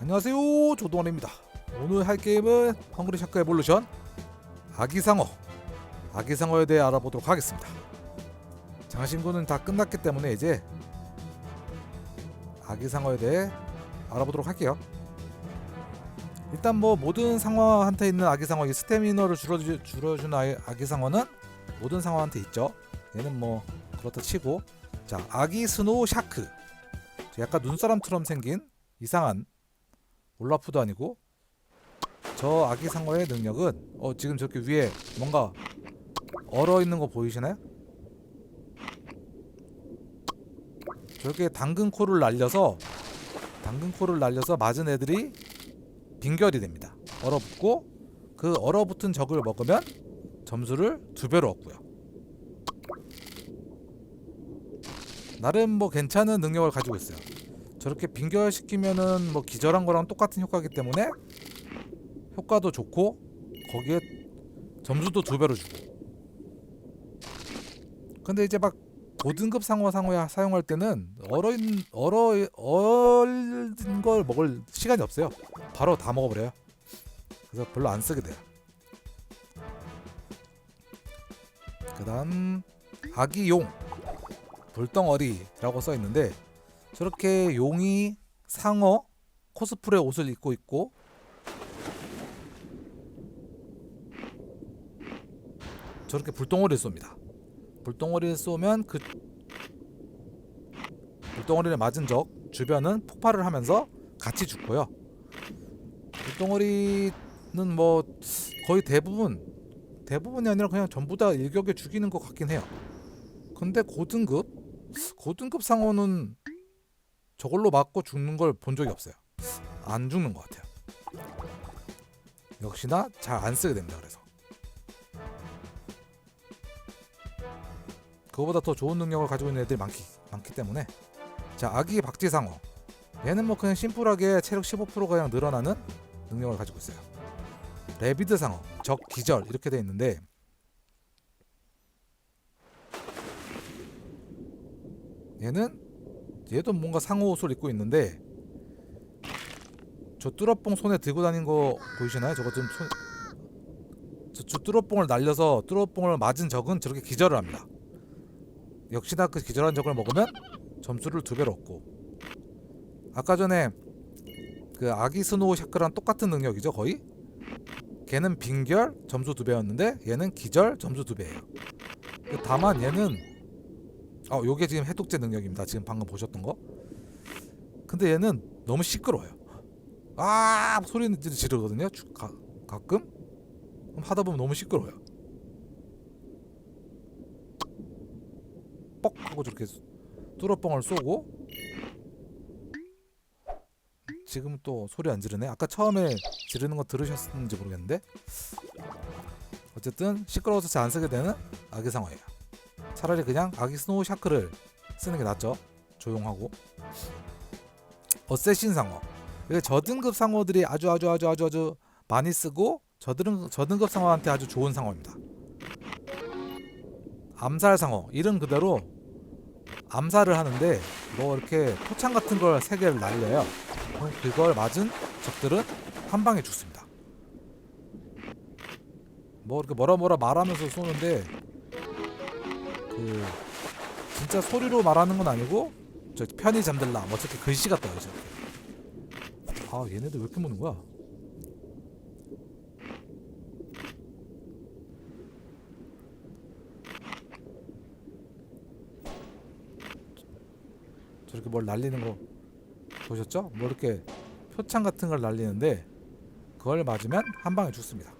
안녕하세요. 조동원입니다. 오늘 할 게임은 헝그리 샤크 에볼루션 아기상어 아기상어에 대해 알아보도록 하겠습니다. 장신구는 다 끝났기 때문에 이제 아기상어에 대해 알아보도록 할게요. 일단 뭐 모든 상어한테 있는 아기상어 이 스태미너를 줄여준 아이, 아기상어는 모든 상어한테 있죠. 얘는 뭐 그렇다 치고. 자 아기 스노우 샤크. 약간 눈사람처럼 생긴 이상한 올라프도 아니고 저 아기 상어의 능력은 어 지금 저렇게 위에 뭔가 얼어 있는 거 보이시나요? 저렇게 당근 코를 날려서 당근 코를 날려서 맞은 애들이 빙결이 됩니다. 얼어붙고 그 얼어붙은 적을 먹으면 점수를 두 배로 얻고요. 나름 뭐 괜찮은 능력을 가지고 있어요. 저렇게 빙결시키면은 뭐 기절한 거랑 똑같은 효과이기 때문에 효과도 좋고 거기에 점수도 두 배로 주고. 근데 이제 막 고등급 상어 상어야 사용할 때는 얼어 있는 얼어 얼은 걸 먹을 시간이 없어요. 바로 다 먹어버려요. 그래서 별로 안 쓰게 돼요. 그다음 아기 용 불덩어리라고 써 있는데 저렇게 용이 상어 코스프레 옷을 입고 있고 저렇게 불덩어리를 쏩니다. 불덩어리를 쏘면 그 불덩어리를 맞은 적 주변은 폭발을 하면서 같이 죽고요. 불덩어리는 뭐 거의 대부분 대부분이 아니라 그냥 전부 다 일격에 죽이는 것 같긴 해요. 근데 고등급 고등급 상어는 저걸로 맞고 죽는 걸 본 적이 없어요. 안 죽는 것 같아요. 역시나 잘 안 쓰게 됩니다. 그래서 그거보다 더 좋은 능력을 가지고 있는 애들이 많기 많기 때문에 자 아기 박쥐상어 얘는 뭐 그냥 심플하게 체력 15%가 그냥 늘어나는 능력을 가지고 있어요. 레비드 상어 적 기절 이렇게 돼 있는데 얘는 얘도 뭔가 상어 옷을 입고 있는데 저 뚜러뽕 손에 들고 다닌 거 보이시나요? 저거 좀 손... 저, 저 뚜러뽕을 날려서 뚜러뽕을 맞은 적은 저렇게 기절을 합니다. 역시나 그 기절한 적을 먹으면 점수를 두 배로 얻고 아까 전에 그 아기 스노우 샤크랑 똑같은 능력이죠 거의 걔는 빙결 점수 두 배였는데 얘는 기절 점수 두 배예요. 다만 얘는 어, 요게 지금 해독제 능력입니다. 지금 방금 보셨던 거. 근데 얘는 너무 시끄러워요. 아 소리는 지르거든요. 주- 가, 가끔 하다 보면 너무 시끄러워요. 뻑 하고 저렇게 뚜러뻥을 쏘고 지금 또 소리 안 지르네. 아까 처음에 지르는 거 들으셨는지 모르겠는데 어쨌든 시끄러워서 잘 안 쓰게 되는 아기 상어예요. 차라리 그냥 아기 스노우 샤크를 쓰는 게 낫죠. 조용하고. 어쌔신 상어. 저등급 상어들이 아주 아주 아주 아주 아주 많이 쓰고 저등 저등급 상어한테 아주 좋은 상어입니다. 암살 상어. 이름 그대로 암살을 하는데 뭐 이렇게 포창 같은 걸 세 개를 날려요. 그럼 그걸 맞은 적들은 한 방에 죽습니다. 뭐 이렇게 뭐라 뭐라 말하면서 쏘는데 그 진짜 소리로 말하는 건 아니고 저 편히 잠들라. 뭐 어떻게 글씨가 떠요 저렇게 아 얘네들 왜 이렇게 무는 거야? 저렇게 뭘 날리는 거 보셨죠? 뭐 이렇게 표창 같은 걸 날리는데 그걸 맞으면 한 방에 죽습니다.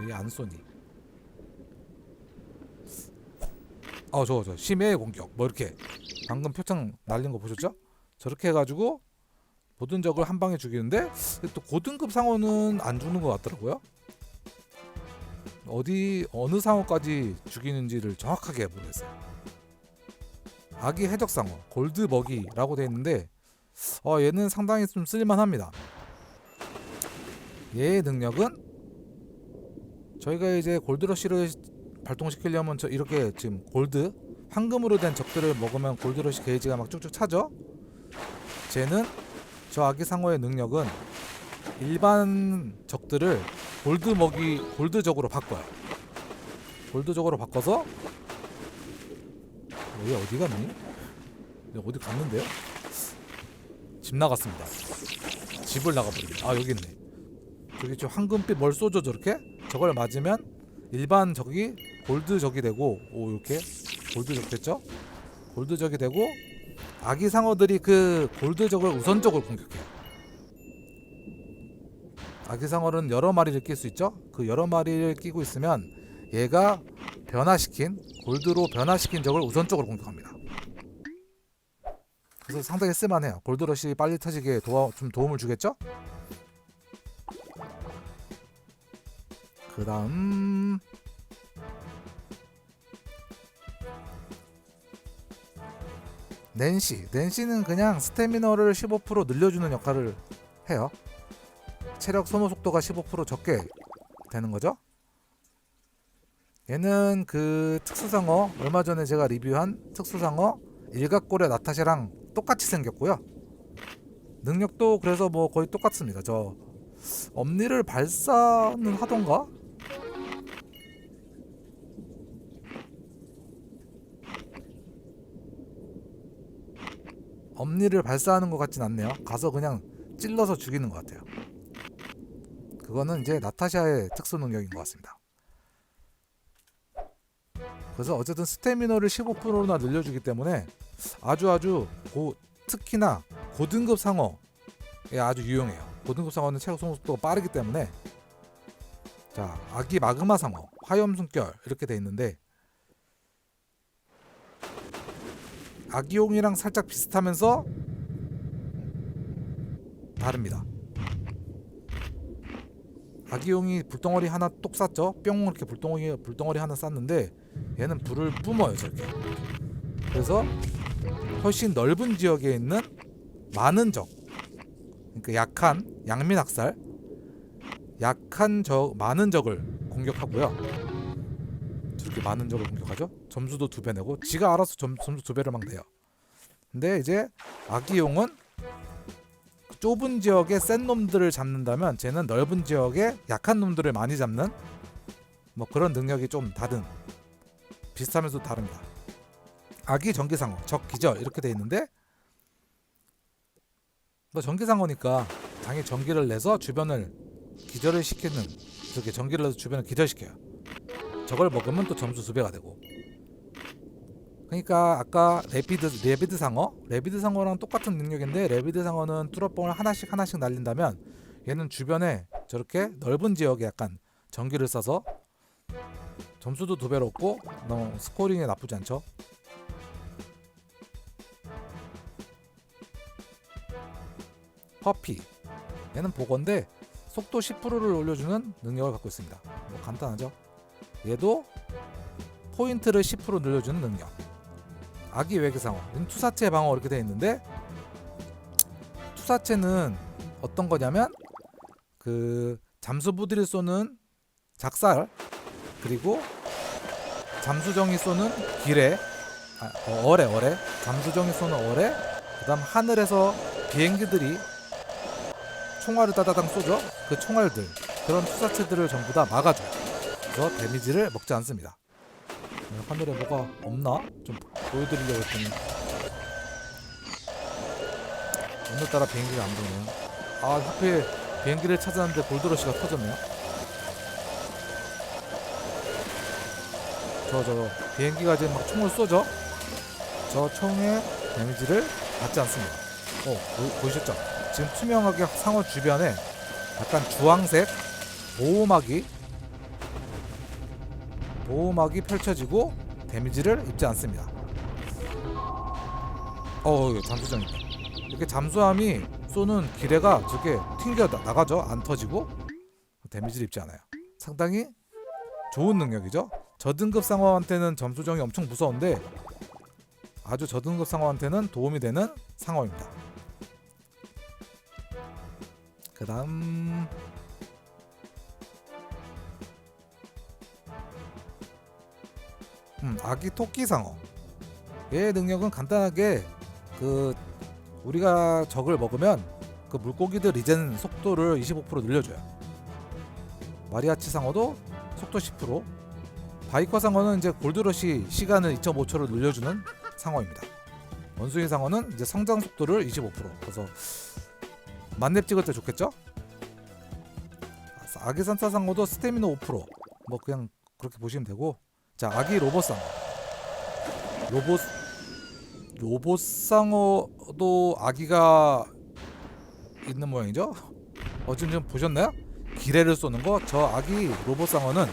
여기 안 쏘니 어 저거 저 심해의 공격 뭐 이렇게 방금 표창 날린 거 보셨죠? 저렇게 해가지고 모든 적을 한 방에 죽이는데 또 고등급 상어는 안 죽는 것 같더라고요. 어디 어느 상어까지 죽이는지를 정확하게 모르겠어요. 아기 해적 상어 골드 먹이라고 돼 있는데 어 얘는 상당히 좀 쓸만합니다. 얘의 능력은 저희가 이제 골드러시를 발동시키려면 저 이렇게 지금 골드 황금으로 된 적들을 먹으면 골드러시 게이지가 막 쭉쭉 차죠. 쟤는 저 아기 상어의 능력은 일반 적들을 골드 먹이 골드 적으로 바꿔요. 골드 적으로 바꿔서 얘 어디 갔니? 얘 어디 갔는데요? 집 나갔습니다. 집을 나가버리네. 아 여기 있네. 저기 저 황금빛 뭘 쏘죠 저렇게? 저걸 맞으면 일반 적이 골드 적이 되고 오 이렇게 골드 적 됐죠? 골드 적이 되고 아기 상어들이 그 골드 적을 우선적으로 공격해요. 아기 상어는 여러 마리를 낄 수 있죠? 그 여러 마리를 끼고 있으면 얘가 변화시킨 골드로 변화시킨 적을 우선적으로 공격합니다. 그래서 상당히 쓸만해요. 골드러시 빨리 터지게 도와, 좀 도움을 주겠죠? 그 다음. 낸시. 낸시는 그냥 스태미너를 15% 늘려주는 역할을 해요. 체력 소모 속도가 15% 적게 되는 거죠? 얘는 그 특수상어 얼마 전에 제가 리뷰한 특수상어 일각고래 나타샤랑 똑같이 생겼고요. 능력도 그래서 뭐 거의 똑같습니다. 저 엄니를 발사는 하던가 엄니를 발사하는 것 같진 않네요. 가서 그냥 찔러서 죽이는 것 같아요. 그거는 이제 나타샤의 특수 능력인 것 같습니다. 그래서 어쨌든 스태미너를 15%나 늘려주기 때문에 아주 아주 고, 특히나 고등급 상어에 아주 유용해요. 고등급 상어는 체력 속도가 빠르기 때문에 자 아기 마그마 상어, 화염 숨결 이렇게 돼 있는데 아기용이랑 살짝 비슷하면서 다릅니다. 아기용이 불덩어리 하나 똑 쐈죠. 뿅 이렇게 불덩어리 불덩어리 하나 쐈는데 얘는 불을 뿜어요 저렇게. 그래서 훨씬 넓은 지역에 있는 많은 적, 그러니까 약한 양민 학살, 약한 적 많은 적을 공격하고요. 저렇게 많은 적을 공격하죠. 점수도 두 배 내고 지가 알아서 점, 점수 두 배를 막 내요. 근데 이제 아기용은 좁은 지역에 센 놈들을 잡는다면 쟤는 넓은 지역에 약한 놈들을 많이 잡는 뭐 그런 능력이 좀 다른 비슷하면서 다릅니다. 아기 전기상어, 적 기절 이렇게 돼 있는데 뭐 전기상어니까 당연히 전기를 내서 주변을 기절을 시키는 이렇게 전기를 내서 주변을 기절시켜요. 저걸 먹으면 또 점수 두 배가 되고. 그러니까 아까 레비드 레비드 상어, 레비드 상어랑 똑같은 능력인데 레비드 상어는 뚜러뻥을 하나씩 하나씩 날린다면 얘는 주변에 저렇게 넓은 지역에 약간 전기를 쏴서 점수도 두 배로 얻고 너무 스코링에 나쁘지 않죠. 퍼피 얘는 보건데 속도 10%를 올려주는 능력을 갖고 있습니다. 뭐 간단하죠. 얘도 포인트를 10% 늘려주는 능력. 아기 외계 상어, 얘는 투사체 방어 이렇게 되어 있는데 투사체는 어떤 거냐면 그 잠수부들이 쏘는 작살 그리고 잠수정이 쏘는 기뢰 아, 어, 어뢰 어뢰. 잠수정이 쏘는 어뢰 그다음 하늘에서 비행기들이 총알을 따다당 쏘죠. 그 총알들 그런 투사체들을 전부 다 막아줘요 그래서 데미지를 먹지 않습니다. 어, 하늘에 뭐가 없나? 좀 보여드리려고 했더니 오늘따라 비행기가 안 보네요 아 하필 비행기를 찾았는데 골드러시가 터졌네요. 저저 비행기가 지금 막 총을 쏘죠? 저 총의 데미지를 받지 않습니다. 어 보, 보이셨죠? 지금 투명하게 상어 주변에 약간 주황색 보호막이 보호막이 펼쳐지고 데미지를 입지 않습니다. 어, 잠수정이다. 이렇게 잠수함이 쏘는 기뢰가 저게 튕겨 나- 나가죠. 안 터지고 데미지를 입지 않아요. 상당히 좋은 능력이죠. 저등급 상어한테는 잠수정이 엄청 무서운데 아주 저등급 상어한테는 도움이 되는 상어입니다. 그다음 음, 아기 토끼 상어. 얘의 능력은 간단하게 그 우리가 적을 먹으면 그 물고기들 리젠 속도를 25% 늘려줘요. 마리아치 상어도 속도 10%, 바이커 상어는 이제 골드러시 시간을 2.5초로 늘려주는 상어입니다. 원숭이 상어는 이제 성장 속도를 25%. 그래서 만렙 찍을 때 좋겠죠? 아기 산타 상어도 스태미너 5%. 뭐 그냥 그렇게 보시면 되고. 자, 아기 로봇 상어. 로봇 로봇 상어도 아기가 있는 모양이죠? 어좀 좀 보셨나요? 기레를 쏘는 거. 저 아기 로봇 상어는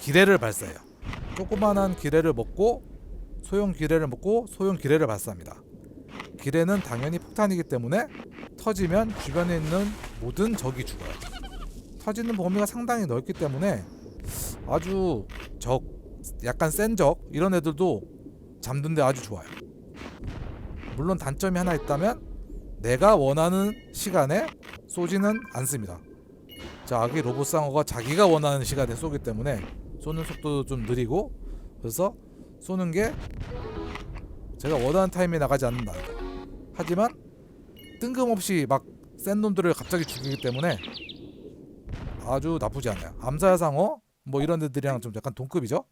기레를 발사해요. 조그만한 기레를 먹고 소형 기레를 먹고 소형 기레를 발사합니다. 기레는 당연히 폭탄이기 때문에 터지면 주변에 있는 모든 적이 죽어요. 터지는 범위가 상당히 넓기 때문에 아주 적, 약간 센 적 이런 애들도 잠든 데 아주 좋아요. 물론 단점이 하나 있다면 내가 원하는 시간에 쏘지는 않습니다. 자, 아기 로봇 상어가 자기가 원하는 시간에 쏘기 때문에 쏘는 속도도 좀 느리고 그래서 쏘는 게 제가 원하는 타임에 나가지 않는다. 하지만 뜬금없이 막 센 놈들을 갑자기 죽이기 때문에 아주 나쁘지 않아요. 암사야 상어 뭐 이런 애들이랑 좀 약간 동급이죠.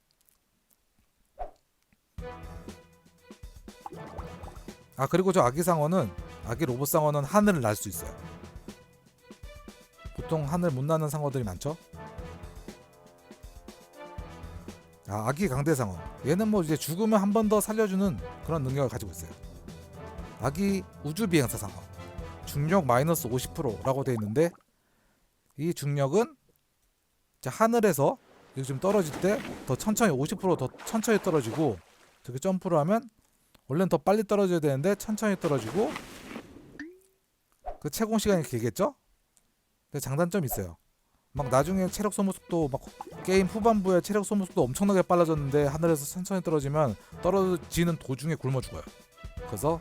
아 그리고 저 아기 상어는 아기 로봇 상어는 하늘을 날 수 있어요. 보통 하늘 못 나는 상어들이 많죠. 아, 아기 강대 상어. 얘는 뭐 이제 죽으면 한 번 더 살려주는 그런 능력을 가지고 있어요. 아기 우주 비행사 상어. 중력 마이너스 50%라고 돼 있는데 이 중력은 하늘에서 좀 떨어질 때 더 천천히 50%더 천천히 떨어지고 저렇게 점프를 하면 원래는 더 빨리 떨어져야 되는데 천천히 떨어지고 그 채공 시간이 길겠죠? 근데 장단점이 있어요. 막 나중에 체력 소모 속도 막 게임 후반부에 체력 소모 속도 엄청나게 빨라졌는데 하늘에서 천천히 떨어지면 떨어지는 도중에 굶어 죽어요. 그래서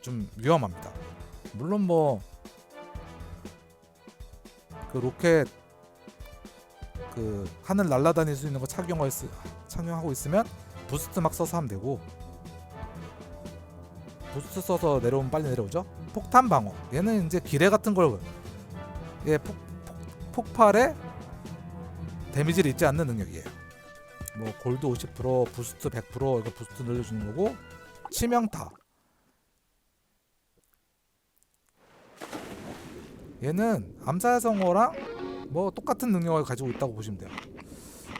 좀 위험합니다. 물론 뭐 그 로켓 그 하늘 날아다닐 수 있는 거 착용하고, 있, 착용하고 있으면 부스트 막 써서 하면 되고 부스트 써서 내려오면 빨리 내려오죠. 폭탄 방어 얘는 이제 기뢰 같은 걸 예, 폭, 폭, 폭 발에 데미지를 입지 않는 능력이에요. 뭐 골드 50% 부스트 100% 이거 부스트 늘려주는 거고 치명타 얘는 암사성어랑 뭐 똑같은 능력을 가지고 있다고 보시면 돼요.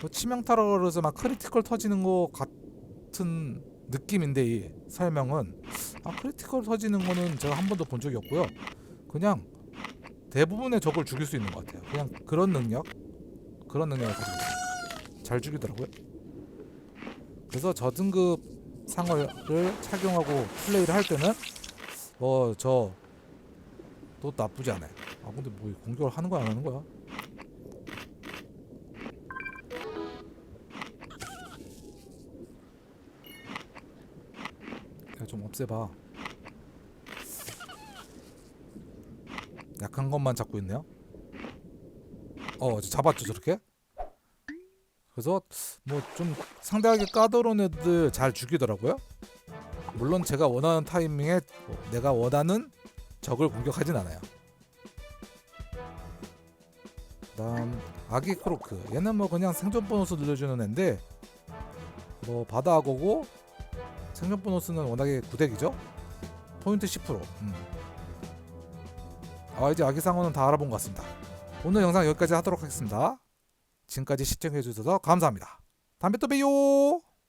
뭐 치명타라고 그래서 막 크리티컬 터지는 거 같은 느낌인데 이 설명은 아 크리티컬 터지는 거는 제가 한 번도 본 적이 없고요. 그냥 대부분의 적을 죽일 수 있는 것 같아요. 그냥 그런 능력, 그런 능력을 가지고 있어요. 잘 죽이더라고요. 그래서 저등급 상어를 착용하고 플레이를 할 때는 뭐 저또 나쁘지 않아요. 아 근데 뭐 공격을 하는 거야 안 하는 거야? 없애봐. 약한 것만 잡고 있네요. 어, 저 잡았죠 저렇게? 그래서 뭐 좀 상대하게 까다로운 애들 잘 죽이더라고요. 물론 제가 원하는 타이밍에 내가 원하는 적을 공격하진 않아요. 그다음 아기 크로크 얘는 뭐 그냥 생존 보너스 늘려주는 애인데 뭐 바다 악어고 생존 보너스는 워낙에 구덱이죠. 포인트 10%. 음. 아 이제 아기 상어는 다 알아본 것 같습니다. 오늘 영상 여기까지 하도록 하겠습니다. 지금까지 시청해 주셔서 감사합니다. 다음에 또 봬요.